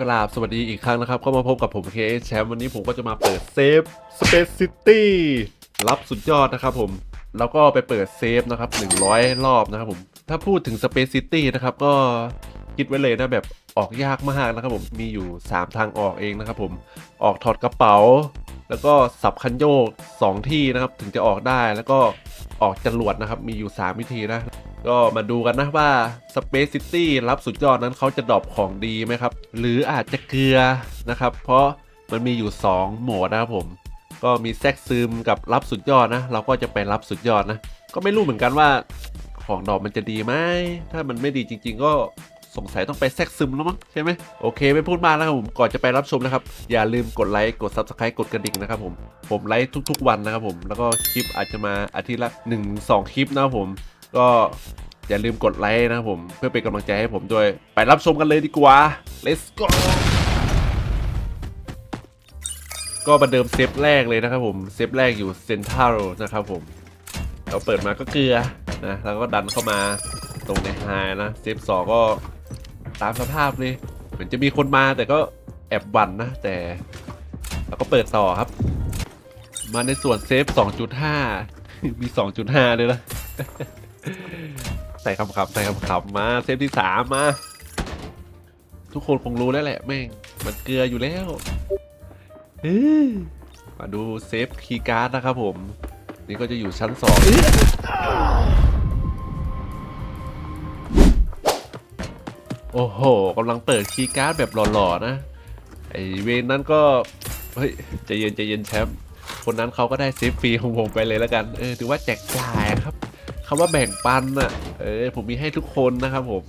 กราบสวัสดีอีกครั้งนะครับ ก็มาพบกับผมเคแชมป์วันนี้ผมก็จะมาเปิดเซฟ Space City รับสุดยอดนะครับผมแล้วก็ไปเปิดเซฟนะครับ 100 รอบนะครับผม ถ้าพูดถึง Space City นะครับ ก็คิดไว้เลยนะแบบออกยากมากนะครับผม มีอยู่ 3 ทางออกเองนะครับผม ออกถอดกระเป๋า แล้วก็สับคันโยก 2 ที่นะครับ ถึงจะออกได้ แล้วก็ออกจรวดนะครับ มีอยู่ 3 วิธีนะ ก็มาดูกันนะว่า Space City รับสุดยอดนั้นเขาจะดรอปของดีไหมครับ หรืออาจจะเกลือนะครับ เพราะมันมีอยู่ 2 โหมดนะครับผม ก็มีแซกซึมกับรับสุดยอดนะ เราก็จะไปรับสุดยอดนะ ก็ไม่รู้เหมือนกันว่าของดอกมันจะดีไหม ถ้ามันไม่ดีจริง ๆ ก็สงสัยต้องไปแซกซึมแล้วมั้งใช่ไหมโอเคไม่พูดมากแล้วครับผมก่อนจะไปรับชมนะครับ อย่าลืมกดไลค์กด Subscribe กดกระดิ่งนะครับผมผมไลฟ์ทุก ๆ วันนะครับผมแล้วก็คลิปอาจจะมาอาทิตย์ละ1-2 คลิปนะครับผม ก็อย่าลืมกดไลค์นะผมเพื่อเป็นกำลังใจให้ผมด้วย ไปรับชมกันเลยดีกว่า let's go ก็มาเดิมเซฟแรกเลยนะครับผม เซฟแรกอยู่เซนทรัลนะครับผม เราเปิดมาก็เกลือนะแล้วก็ดันเข้ามาตรงในไฮนะ เซฟสองก็ตามสภาพเลยเหมือนจะมีคนมาแต่ก็แอบบั่นนะ แต่เราก็เปิดต่อครับ มาในส่วนเซฟ 2.5 มี 2.5 เลยนะ ใส่คำๆใส่คำๆมาเซฟที่3มมา ทุกคนคงรู้แล้วแหละแม่ง มันเกลืออยู่แล้วมาดูเซฟคีย์การ์ดนะครับผม นี่ก็จะอยู่ชั้นสองโอ้โหกำลังเปิดคีย์การ์ดแบบหล่อๆนะ ไอเวนนั้นก็ เฮ้ยใจเย็นใจเย็นแชมป์คนนั้นเขาก็ได้เซฟฟรีของผมไปเลยแล้วกัน เออถือว่าแจกจ่ายครับ คำว่าแบ่งปันน่ะเออผมมีให้ทุกคนนะครับผม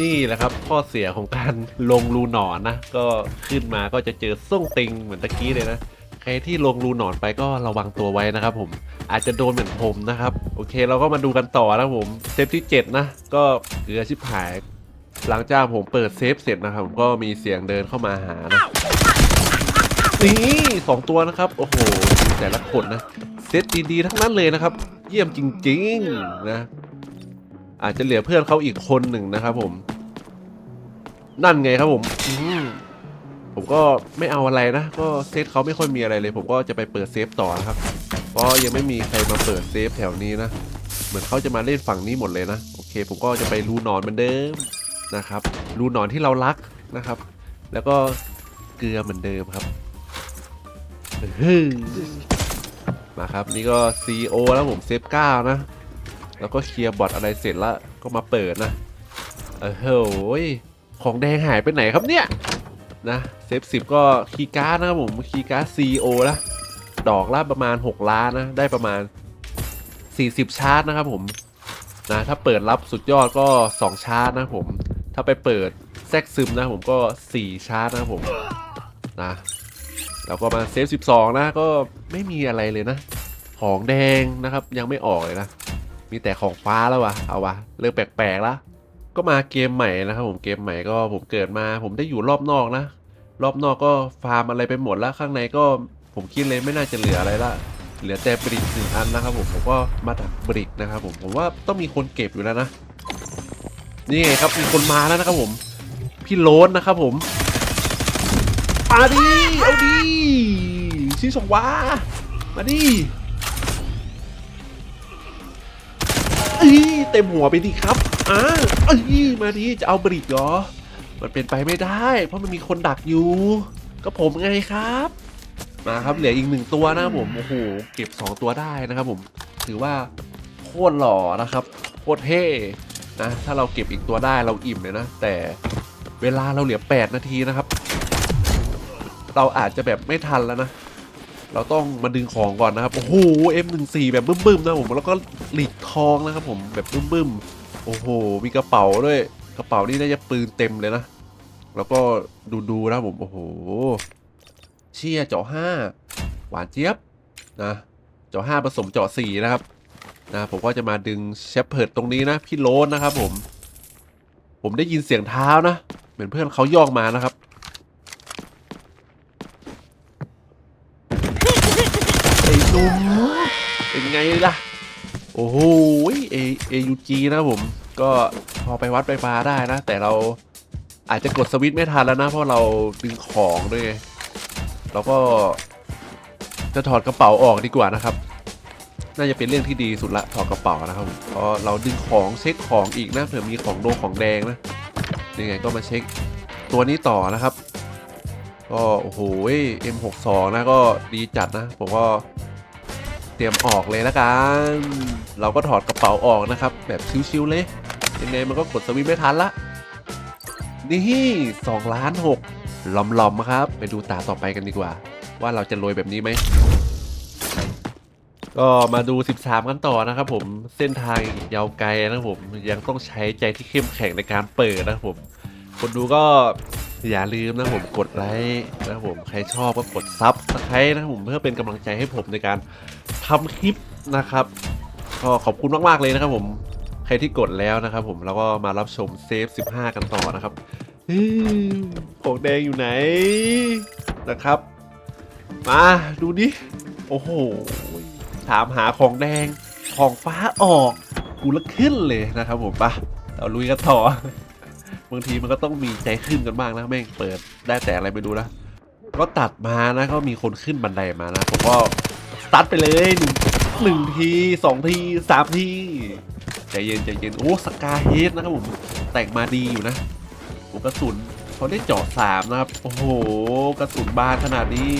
นี่แหละครับข้อเสียของการลงรูหนอนนะ ก็ขึ้นมาก็จะเจอส่งติงเหมือนตะกี้เลยนะใครที่ลงรูหนอนไปก็ระวังตัวไว้นะครับ ผมอาจจะโดนเหมือนผมนะครับ โอเค เราก็มาดูกันต่อนะผมเซฟที่ 7 นะ ก็เกลือชิบหาย หลังจากผมเปิดเซฟเสร็จนะครับผมก็มีเสียงเดินเข้ามาหานะนี่สองตัวนะครับ โอ้โหแต่ละคนนะเซตดีๆทั้งนั้นเลยนะครับ เยี่ยมจริงๆนะ อาจจะเหลือเพื่อนเขาอีกคนหนึ่งนะครับผม นั่นไงครับผมมผมก็ไม่เอาอะไรนะ ก็เซตเขาไม่ค่อยมีอะไรเลย ผมก็จะไปเปิดเซฟต่อนะครับเพราะยังไม่มีใครมาเปิดเซฟแถวนี้นะ เหมือนเขาจะมาเล่นฝั่งนี้หมดเลยนะ โอเค ผมก็จะไปรูนอนเหมือนเดิม นะครับ รูนอนที่เรารักนะครับ แล้วก็เกลือเหมือนเดิมครับมาครับ นี่ก็ CO แล้วผมเซฟ9นะ แล้วก็เคลียร์บอทอะไรเสร็จแล้วก็มาเปิดนะ เออโหยของแดงหายไปไหนครับเนี่ย นะเซฟสิบก็คีการ์ดนะครับผมคีการ์ด CEO นะดอกละประมาณ 6 ล้านนะ ได้ประมาณ 40 ชาร์จนะครับผมนะถ้าเปิดรับสุดยอดก็ 2 ชาร์จนะผม ถ้าไปเปิดแซกซึมนะผมก็ 4 ชาร์จนะผมนะแล้วก็มาเซฟ 12 นะก็ไม่มีอะไรเลยนะ ของแดงนะครับยังไม่ออกเลยนะ มีแต่ของฟ้าแล้ววะเอาวะเรื่องแปลกๆแล้วก็มาเกมใหม่นะครับผมเกมใหม่ก็ผมเกิดมา ผมได้อยู่รอบนอกนะ รอบนอกก็ฟาร์มอะไรไปหมดแล้วข้างในก็ผมคิดเลยไม่น่าจะเหลืออะไรละเหลือแต่บริกหนึ่งอันนะครับผมผมก็มาดักบริกนะครับผมผมว่าต้องมีคนเก็บอยู่แล้วนะ นี่ไงครับมีคนมาแล้วนะครับผม พี่โรนนะครับผมมาดิเอาดิชิสงวามาดิเอ้เต็มหัวไปดิครับอ่าเอ้ยมาดิจะเอาบริกเหรอ มันเป็นไปไม่ได้ เพราะมันมีคนดักอยู่ ก็ผมไงครับ มาครับเหลืออีกหนึ่งตัวนะครับผมโอ้โหเก็บ2ตัวได้นะครับผมถือว่าโคตรหล่อนะครับโคตรเท่ นะถ้าเราเก็บอีกตัวได้เราอิ่มเลยนะ แต่เวลาเราเหลือ 8 นาทีนะครับ เราอาจจะแบบไม่ทันแล้วนะ เราต้องมาดึงของก่อนนะครับ โอ้โห M14 แบบบึ้มๆนะผมแล้วก็หลีกทองนะครับผมแบบบึ้มๆโอ้โห มีกระเป๋าด้วยกระเป๋านี่น่าจะปืนเต็มเลยนะ แล้วก็ดูๆนะผม โอ้โห เชี่ยเจาะห้าหวานเจี๊ยบนะ เจาะห้าผสมเจาะสี่นะครับ นะผมก็จะมาดึงเชฟเพิร์ดตรงนี้นะพี่โรนนะครับผม ผมได้ยินเสียงเท้านะ เหมือนเพื่อนเขาย่องมานะครับไอ้หนุ่มเป็นไงล่ะ โอ้โหเอเอยูจีนะครับผมก็พอไปวัดไปปลาได้นะ แต่เราอาจจะกดสวิตช์ไม่ทันแล้วนะ เพราะเราดึงของด้วยเราก็จะถอดกระเป๋าออกดีกว่านะครับ น่าจะเป็นเรื่องที่ดีสุดละถอดกระเป๋านะครับเพราะเราดึงของเช็คของอีกนะเผื่อมีของโดงของแดงนะยังไงก็มาเช็คตัวนี้ต่อนะครับ ก็โอ้โห M62 นะก็ดีจัดนะผมก็เตรียมออกเลยละกัน เราก็ถอดกระเป๋าออกนะครับ แบบชิวๆเลย ยังไงมันก็กดสวิตไม่ทันละ นี่2ล้าน6หลอมๆครับ ไปดูตาต่อไปกันดีกว่า ว่าเราจะโรยแบบนี้ไหม ก็มาดู 13 กันต่อนะครับผมเส้นทางยาวไกลนะครับผมยังต้องใช้ใจที่เข้มแข็งในการเปิดนะครับผมคนดูก็อย่าลืมนะผมกดไลค์นะผมใครชอบก็กดซับสไครต์นะผมเพื่อเป็นกำลังใจให้ผมในการทำคลิปนะครับ ก็ขอบคุณมากๆเลยนะครับผมใครที่กดแล้วนะครับผมแล้วก็มารับชมเซฟ 15 กันต่อนะครับอืมของแดงอยู่ไหนนะครับ มาดูดิ โอ้โห ถามหาของแดงของฟ้าออกกูละขึ้นเลยนะครับผมปะเราลุยกันต่อบางทีมันก็ต้องมีใจขึ้นกันบ้างนะแม่งเปิดได้แต่อะไรไปดูนะก็ตัดมานะก็มีคนขึ้นบันไดมานะผมก็สตัดไปเลยหนึ่งหนึ่งทีสองทีสามทีใจเย็นใจเย็นโอ้สกาเฮดนะครับผมแต่งมาดีอยู่นะอ้กระสุนเขาได้เจาะสามนะครับโอ้โหกระสุนบานขนาดนี้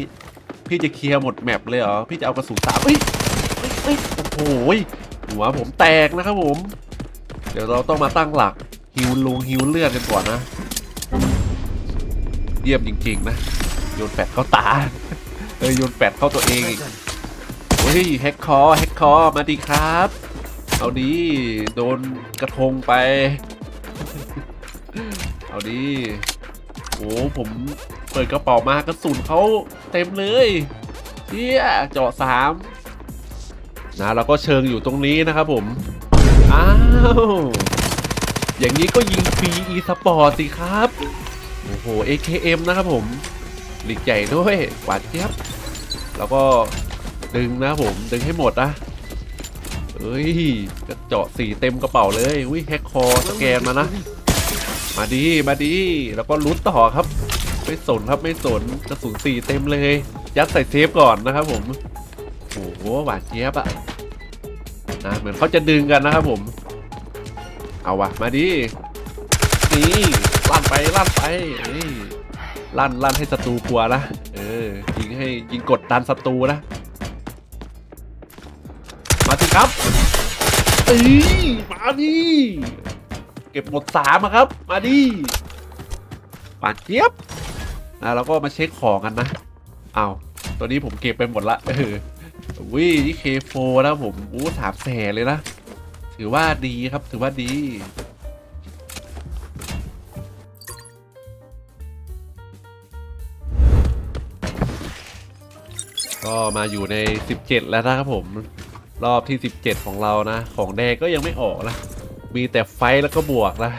พี่จะเคลียร์หมดแมปเลยเหรอพี่จะเอากระสุนสามเอ้ย เอ้ยโอ้โหหัวผมแตกนะครับผม เดี๋ยวเราต้องมาตั้งหลักฮิวลงฮิวเลือดกันก่อนนะ เยี่ยมจริงๆนะ โยนแปดเข้าตาเออโยนแปดเข้าตัวเองอีกเฮ้ยแฮกคอแฮกคอมาดีครับ เอาดีโดนกระทงไป เอาดีโอ้ผมเปิดกระเป๋ามากระสุนเขาเต็มเลยเที่ยเจาะสาม นะเราก็เชิงอยู่ตรงนี้นะครับผม อ้าว อย่างนี้ก็ยิงฟรี e สปอร์ตสิครับ โอ้โห AKM นะครับผมหลีกใหญ่ด้วยหวานเจี๊ยบ แล้วก็ดึงนะผมดึงให้หมดนะเอ้ยกระเจาะสีเต็มกระเป๋าเลยอุ้ยแฮกคอสแกนมานะ มาดีมาดี แล้วก็ลุ้นต่อครับ ไม่สนครับไม่สนกระสุนสีเต็มเลย ยัดใส่เซฟก่อนนะครับผม หหวานเจี๊ยบอะนะเหมือนเขาจะดึงกันนะครับผม เอาวะมาดินี่ลั่นไปลั่นไปนี่ลั่นลั่นให้ศัตรูกลัวนะเออยิงให้ยิงกดดันศัตรูนะ มาสิครับเอ้ยมาดิเก็บหมดสามครับ มาดิปานเจี๊ยบนะแล้วก็มาเช็คของกันนะเอาตัวนี้ผมเก็บไปหมดละเออ วินี่เคโฟนะผมอู้สามแสนเลยนะ ถือว่าดีครับถือว่าดีก็มาอยู่ใน 17 แล้วนะครับผม รอบที่ 17 ของเรานะ ของแดงก็ยังไม่ออกนะ มีแต่ไฟแล้วก็บวกนะ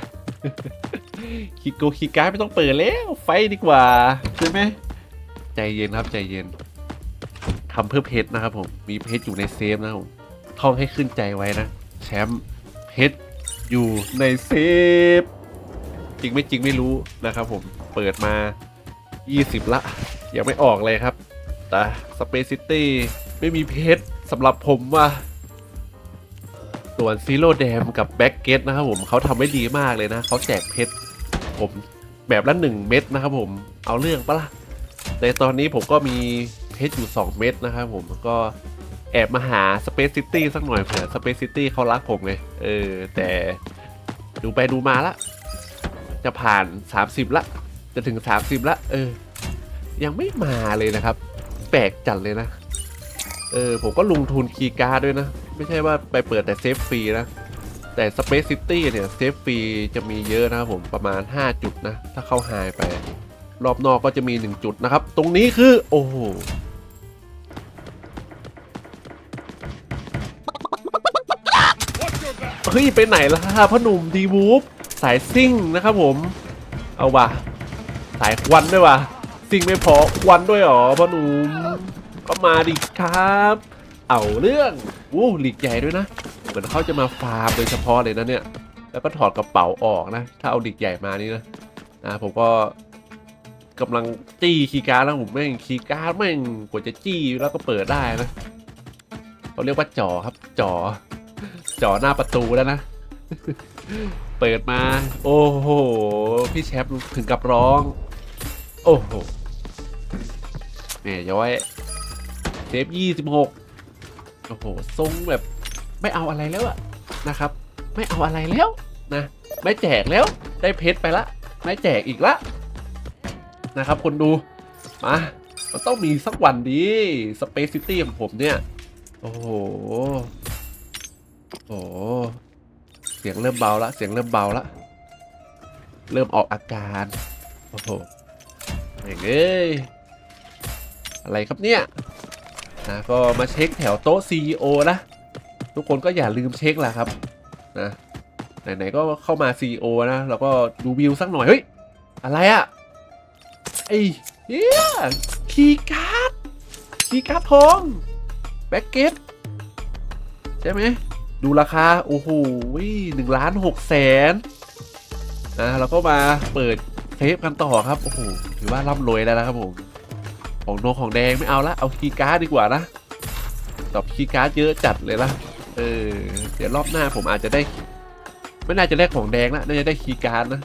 คิโกคิดการ์ดไม่ต้องเปิดแล้ว ไฟดีกว่า ใช่ไหม ใจเย็นครับใจเย็น ทำเพื่อเพชรนะครับผมมีเพชรอยู่ในเซฟนะครับผมท่องให้ขึ้นใจไว้นะ แชมป์เพชรอยู่ในเซฟ จริงไม่จริงไม่รู้นะครับผมเปิดมา 20 ละ ยังไม่ออกเลยครับ แต่สเปซิตี้ไม่มีเพชรสำหรับผมว่าส่วนซีโร่แดมกับแบ็กเกตนะครับผมเขาทำไว้ดีมากเลยนะ เขาแจกเพชรผมแบบละ1เม็ดนะครับผมเอาเรื่องปะล่ะแต่ตอนนี้ผมก็มี เพชรอยู่ 2 เม็ดนะครับผมก็แอบมาหา Space City สักหน่อยเผื่อ Space City เขารักผมไงเออ แต่ดูไปดูมาละ จะผ่าน 30 ละ จะถึง 30 ละ เออ ยังไม่มาเลยนะครับ แปลกจัดเลยนะ เออ ผมก็ลงทุนคีย์การ์ดด้วยนะ ไม่ใช่ว่าไปเปิดแต่เซฟฟรีนะ แต่ Space City เนี่ยเซฟฟรีจะมีเยอะนะครับผมประมาณ 5 จุดนะ ถ้าเข้าไฮไป รอบนอกก็จะมี 1 จุดนะครับ ตรงนี้คือ โอ้โห ฮ้ย ไปไหนล่ะพ่อหนุ่มดีวูฟสายซิ่งนะครับผม เอาว่ะ สายควันด้วยว่ะซิ่งไม่พอควันด้วยหรอพ่อหนุ่มก็มาดิครับ เอาเรื่องกูอู้หลีกใหญ่ด้วยนะ เหมือนเขาจะมาฟาร์มโดยเฉพาะเลยนะเนี่ย แล้วก็ถอดกระเป๋าออกนะ ถ้าเอาหลีกใหญ่มานี่นะนะผมก็กำลังจี้คีย์การ์ดแล้วผมแม่งคีย์การ์ดแม่งกว่าจะจี้แล้วก็เปิดได้นะเขาเรียกว่าจ่อครับจ่อ จ่อหน้าประตูแล้วนะ เปิดมา โอ้โห พี่แชมป์ถึงกับร้อง โอ้โหเนี่ยย้อยเซฟยี่สิบหกโอ้โหทรงแบบ ไม่เอาอะไรแล้วอะนะครับ ไม่เอาอะไรแล้วนะ ไม่แจกแล้ว ได้เพชรไปละ ไม่แจกอีกละนะครับ คนดู มามันต้องมีสักวันดี Space City ของผมเนี่ย โอ้โห โอ้เสียงเริ่มเบาละ เสียงเริ่มเบาละ เริ่มออกอาการ โอ้โหแม่งเอ้ยอะไรครับเนี่ยนะก็มาเช็คแถวโต๊ะ CEO นะ ทุกคนก็อย่าลืมเช็คล่ะครับนะไหนๆก็เข้ามา CEO นะแล้วก็ดูวิวสักหน่อย เฮ้ย อะไรอะไอ้เฮียคีย์การ์ดคีย์การ์ดทอง แบ็กเก็ตใช่ไหม ดูราคา โอ้โหหนึ่งล้านหกแสนนะเราก็มาเปิดเทปกันต่อครับ โอ้โห ถือว่าร่ำรวยแล้วนะครับผม ของโนของแดงไม่เอาละ เอาคีย์การ์ดดีกว่านะตอบคีย์การ์ดเยอะจัดเลยละเออ เดี๋ยวรอบหน้าผมอาจจะได้ ไม่น่าจะได้ของแดงละ น่าจะได้คีย์การ์ดนะ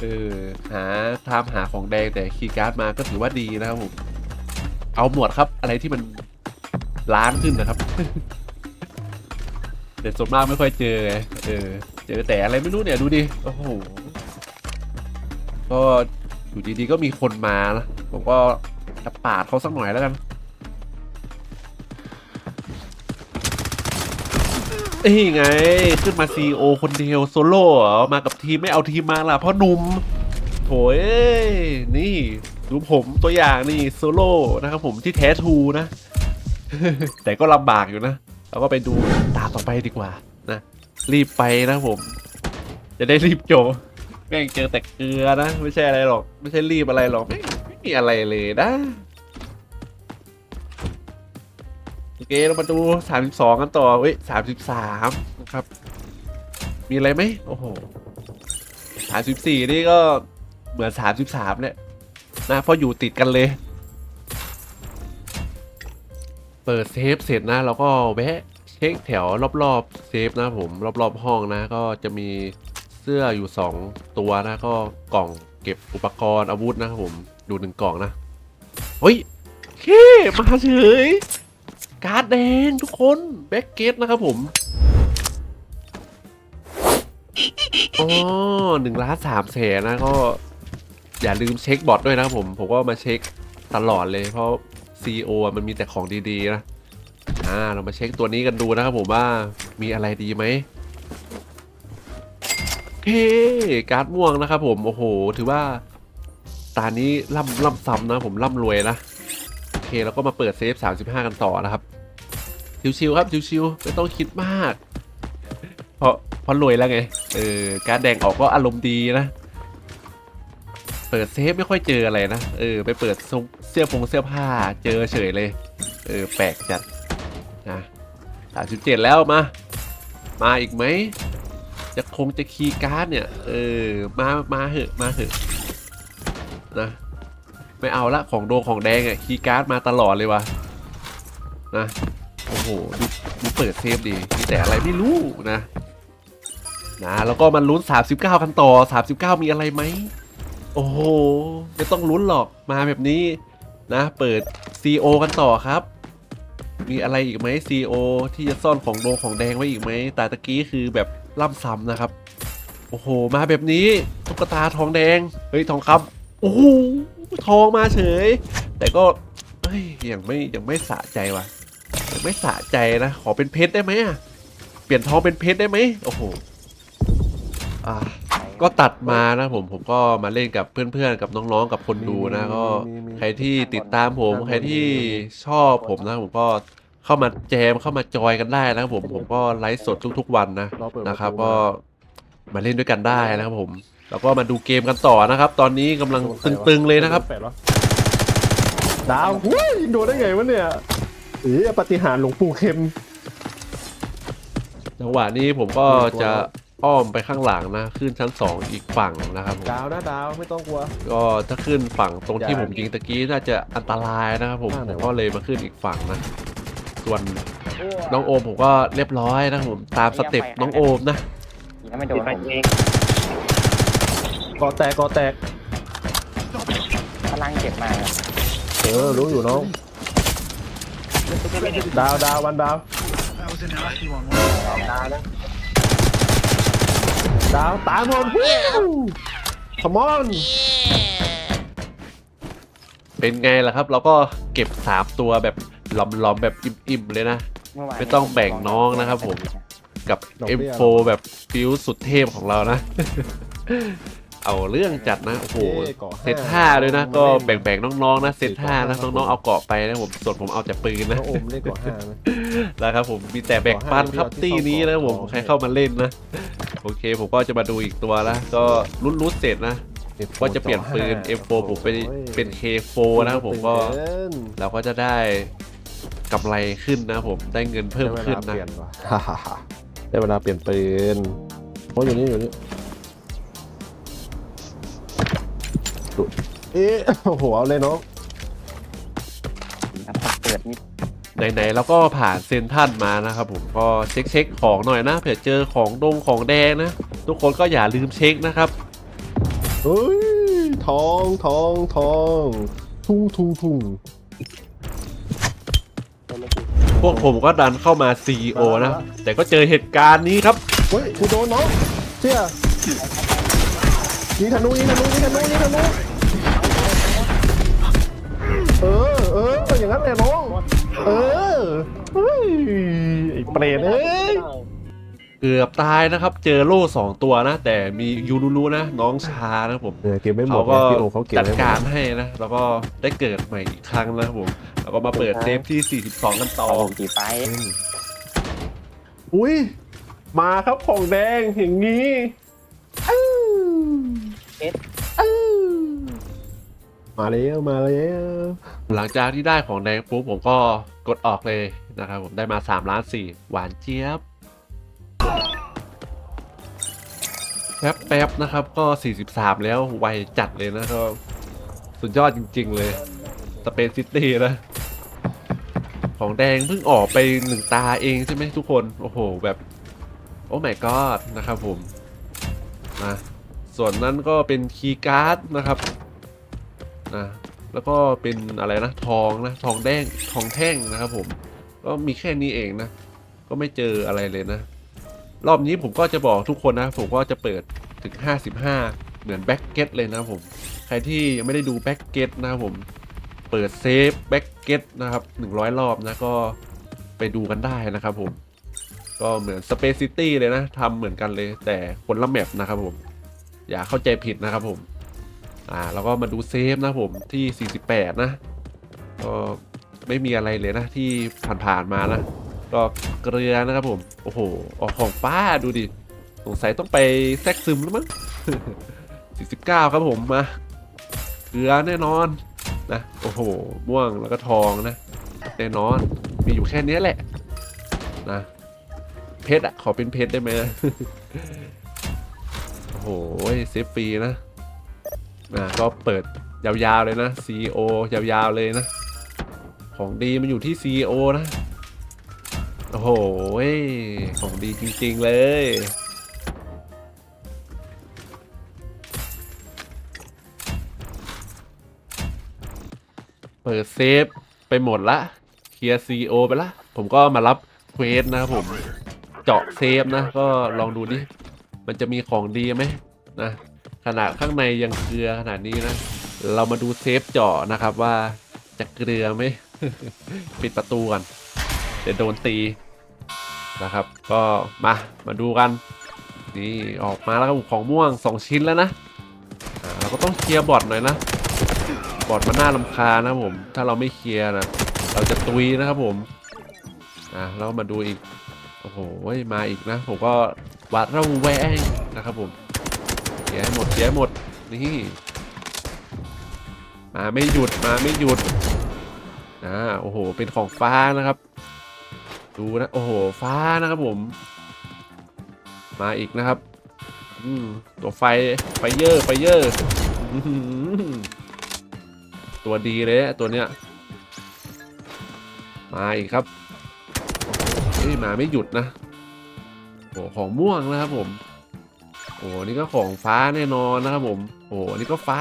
เออ หาทามหาของแดงแต่คีย์การ์ดมาก็ถือว่าดีนะครับผม เอาหมวดครับ อะไรที่มันล้านขึ้นนะครับ แต่ส่วนมากไม่ค่อยเจอไงเออเจอแต่อะไรไม่รู้เนี่ยดูดิโอ้โหก็อยู่ดีๆก็มีคนมานะผมก็จะปาดเขาสักหน่อยแล้วกันนี่ไง ขึ้นมาซีโอคนเดียวโซโล่เหรอมากับทีมไม่เอาทีมมาล่ะเพราะนุ่มโถยเอ้ยนี่ดูผมตัวอย่างนี่โซโล่นะครับผมที่แท้ทูนะ แต่ก็ลำบากอยู่นะ เราก็ไปดูตาต่อไปดีกว่านะรีบไปนะผม จะได้รีบจบแม่งเจอแต่เกลือนะ ไม่ใช่อะไรหรอก ไม่ใช่รีบอะไรหรอกไม่ไม่มีอะไรเลยนะโอเคเรามาดู32กันต่อเว้ย33นะครับ มีอะไรไหมโอ้โห34นี่ก็เหมือน33เนี่ยนะเพราะอยู่ติดกันเลย เปิดเซฟเสร็จนะเราก็แวะเช็คแถวรอบๆเซฟนะผมรอบๆห้องนะ ก็จะมีเสื้ออยู่ 2 ตัวนะ ก็กล่องเก็บอุปกรณ์อาวุธนะครับผมดูหนึ่งกล่องนะเฮ้ยเคมาเฉยการ์ดแดงทุกคนแบ็กเกตนะครับผมอ๋อหนึ่งล้านสามแสนนะก็ อย่าลืมเช็คบอทด้วยนะครับผม ผมก็มาเช็คตลอดเลยเพราะ CEO อะมันมีแต่ของดีๆนะอ่าเรามาเช็คตัวนี้กันดูนะครับผมว่ามีอะไรดีไหมโอเคการ์ดม่วงนะครับผมโอ้โห ถือว่าตานี้ล่ำล่ำซ้ำนะผมร่ำรวยนะโอเคแล้วก็มาเปิดเซฟ 35 กันต่อนะครับชิวๆครับชิวๆไม่ต้องคิดมากเพราะเพราะรวยแล้วไงเออการดแดงออกก็อารมณ์ดีนะ เปิดเซฟไม่ค่อยเจออะไรนะเออไปเปิดทรง สื้อผงเสื้อผ้าเจอเฉยเลย เออแปลกจัดนะสามสิบเจ็ดแล้วมา มาอีกไหม จะคงจะคีย์การ์ดเนี่ย เออ มา มาเหอะมาเหอะนะไม่เอาละของโดงของแดงอะคีย์การ์ดมาตลอดเลยวะนะโอ้โหดูดูเปิดเซฟดีมีแต่อะไรไม่รู้นะนะแล้วก็มันลุ้น 39 กันต่อ 39 มีอะไรไหม โอ้โห ไม่ต้องลุ้นหรอกมาแบบนี้ นะ เปิด CO กันต่อครับ มีอะไรอีกไหม CO ที่จะซ่อนของโดงของแดงไว้อีกไหมแต่ตะกี้คือแบบล่ำซ้ำนะครับ โอ้โห มาแบบนี้ตุ๊กตาทองแดง เฮ้ย ทองคำโอ้โหทองมาเฉย แต่ก็เฮ้ยยังไม่ยังไม่สะใจว่ะยังไม่สะใจนะ ขอเป็นเพชรได้ไหมอะเปลี่ยนทองเป็นเพชรได้ไหมโอ้โห อ่า ก็ตัดมานะผมผมก็มาเล่นกับเพื่อนๆ กับน้องๆ กับคนดูนะก็ใครที่ติดตามผมใครที่ชอบผมนะผมก็เข้ามาแจมเข้ามาจอยกันได้นะครับผมผมก็ไลฟ์สดทุกๆวันนะนะครับ ก็มาเล่นด้วยกันได้นะครับผม แล้วก็มาดูเกมกันต่อนะครับ ตอนนี้กำลังตึงๆเลยนะครับดาวหุ้ยยิงโดนได้ไงวะเนี่ยเอ้ยปฏิหารย์หลวงปู่เข็มจังหวะนี้ผมก็จะ อ้อมไปข้างหลังนะ ขึ้นชั้น 2 อีกฝั่งนะครับผมดาวนะดาวไม่ต้องกลัว ก็ถ้าขึ้นฝั่งตรงที่อย่าผมยิงตะกี้น่าจะอันตรายนะครับผมอ่าไหนผมวะก็เลยมาขึ้นอีกฝั่งนะ ส่วนน้องโอมผมก็เรียบร้อยนะครับผมตามสเต็ปน้องโอมนะยิงให้ไม่โดนผมกอแตกกอแตกพลังเจ็บมากอะเออรู้อยู่น้องดาวดาววันดาว That was a nasty one. ดาวนะ ดาวตามผมขมอนเป็นไงล่ะครับ เราก็เก็บ3ตัวแบบหลอมๆแบบอิ่มๆเลยนะเมื่อวานไม่ต้องแบ่งน้องนะครับผมกับ M4 แบบฟิวสุดเทพของเรานะ เอาเรื่องจัดนะโอ้โหเซตห้าด้วยนะ ก็แบ่งๆน้องๆนะเซตห้านะน้องๆเอาเกาะไปนะผมส่วนผมเอาแต่ปืนน้นะองโอมเล่นเกาะห้านะนะครับผมมีแต่แบ่งปันครับขอให้ตี้นี้นะครับผมขอให้ใครเข้ามาเล่นนะโอเค ผมก็จะมาดูอีกตัวละก็รุดๆเสร็จนะว่าจะเปลี่ยนปืน M4 ผมไปเป็น K4 นะครับผมก็เราก็จะได้กำไรขึ้นนะครับผมได้เงินเพิ่มขึ้นนะได้เวลาเปลี่ยนว่ะฮ่าฮ่าฮ่าได้เวลาเปลี่ยนปืนโอ้ยอยู่นี่อยู่นี่ ดูเอ๊ะโอ้โหเอาเลยน้องครับเปิดนี่ไหนๆเราก็ผ่านเซนทรันมานะครับผมก็เช็คเช็คๆของหน่อยนะเผื่อเจอของดงของแดงนะ ทุกคนก็อย่าลืมเช็คนะครับเฮ้ยทองทองทองทุ่งทุ่งทุ่งพวกผมก็ดันเข้ามา CEO นะ แต่ก็เจอเหตุการณ์นี้ครับ เฮ้ยกูโดนน้องเชี่ยยิงธนูยิงธนูยิงธนูยิงธนู อออย่างนั้นแหละน้อง เออเฮ้ยไอ้เปรตเอ้ย เกือบตายนะครับ เจอโล่สองตัวนะ แต่มียูรูรูนะ น้องชานะครับผม เออเก็บไม่หมเขาดก็พี่โอเขาเก็บจัดไว้หมการให้นะ แล้วก็ได้เกิดใหม่อีกครั้งนะครับผม แล้วก็มาเปิดเซฟที่ 42 กันต่อ เอาผมกี่ไฟอุ้ย มาครับของแดงอย่างนี้อื้ออื้อมาแล้วมาแล้ว หลังจากที่ได้ของแดงปุ๊บผมก็กดออกเลยนะครับผมได้มา3ล้าน4หวานเจี๊ยบแป๊บแป๊บนะครับก็ 43 แล้วไวจัดเลยนะครับ สุดยอดจริง ๆ เลยสเปนซิตี้นะ ของแดงเพิ่งออกไปหนึ่งตาเองใช่ไหมทุกคน โอ้โห แบบ โอ้ my god นะครับผมนะส่วนนั้นก็เป็นคีย์การ์ดนะครับนะ แล้วก็เป็นอะไรนะทองนะทองแดงทองแท่งนะครับผม ก็มีแค่นี้เองนะ ก็ไม่เจออะไรเลยนะ รอบนี้ผมก็จะบอกทุกคนนะ ผมก็จะเปิดถึง 55 เหมือนแบ็กเก็ตเลยนะผม ใครที่ยังไม่ได้ดูแบ็กเก็ตนะผมเปิดเซฟแบ็กเก็ตนะครับ 100 รอบนะก็ไปดูกันได้นะครับผม ก็เหมือน Space City เลยนะทำเหมือนกันเลยแต่คนละแมปนะครับผม อย่าเข้าใจผิดนะครับผม อ่าแล้วก็มาดูเซฟนะผมที่ 48 นะก็ไม่มีอะไรเลยนะที่ผ่านๆมานะก็เกลือนะครับผม โอ้โหออกของป้าดูดิ สงสัยต้องไปแทรกซึมแล้วมั้ง 49 ครับผมมาเกลือแน่นอนนะ โอ้โห ม่วงแล้วก็ทองนะ แน่นอน มีอยู่แค่นี้แหละนะ เพชรอะขอเป็นเพชรได้ไหมโอ้โหเซฟฟรีนะ นะก็เปิดยาวๆเลยนะ CEO ยาวๆเลยนะ ของดีมันอยู่ที่ CEO นะ โอ้โหของดีจริงๆเลยเปิดเซฟไปหมดละเคลียร์ CEO ไปละ ผมก็มารับเควสนะครับผมเจาะเซฟนะ ก็ลองดูดิ มันจะมีของดีไหมนะ ขนาดข้างในยังเกลือขนาดนี้นะ เรามาดูเซฟเจาะนะครับว่าจะเกลือไหมปิดประตูก่อนเดี๋ยวโดนตีนะครับ ก็มามาดูกัน นี่ออกมาแล้วครับของม่วง 2 ชิ้นแล้วนะเราก็ต้องเคลียร์บอทหน่อยนะ บอทมันน่าลำคานะผม ถ้าเราไม่เคลียร์นะเราจะตุยนะครับผมอ่าแล้วมาดูอีกโอ้โหมาอีกนะ ผมก็หวาดระแวงนะครับผม เคลียให้หมดเคลียให้หมดนี่มาไม่หยุดมาไม่หยุดอ่าโอ้โห เป็นของฟ้านะครับ ดูนะโอ้โหฟ้านะครับผม มาอีกนะครับอืมตัวไฟไฟเยอร์ไฟเยอร์ตัวดีเลยตัวเนี้ยมาอีกครับเฮ้ยมาไม่หยุดนะโอ้ของม่วงนะครับผม โอ้นี่ก็ของฟ้าแน่นอนนะครับผม โอ้นี่ก็ฟ้า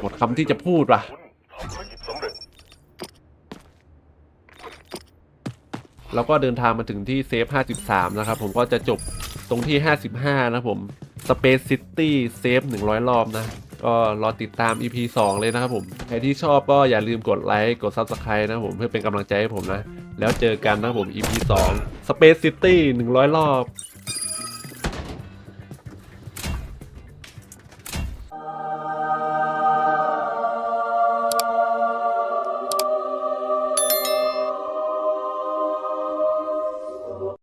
หมดคำที่จะพูดว่ะแล้วก็เดินทางมาถึงที่เซฟ 53 นะครับ ผมก็จะจบตรงที่ 55 นะครับผม Space City เซฟ 100 รอบนะ ก็รอติดตาม EP 2 เลยนะครับผม ใครที่ชอบก็อย่าลืมกดไลค์ กด Subscribe นะครับผมเพื่อเป็นกำลังใจให้ผมนะ แล้วเจอกันนะครับผม EP 2 Space City 100 รอบ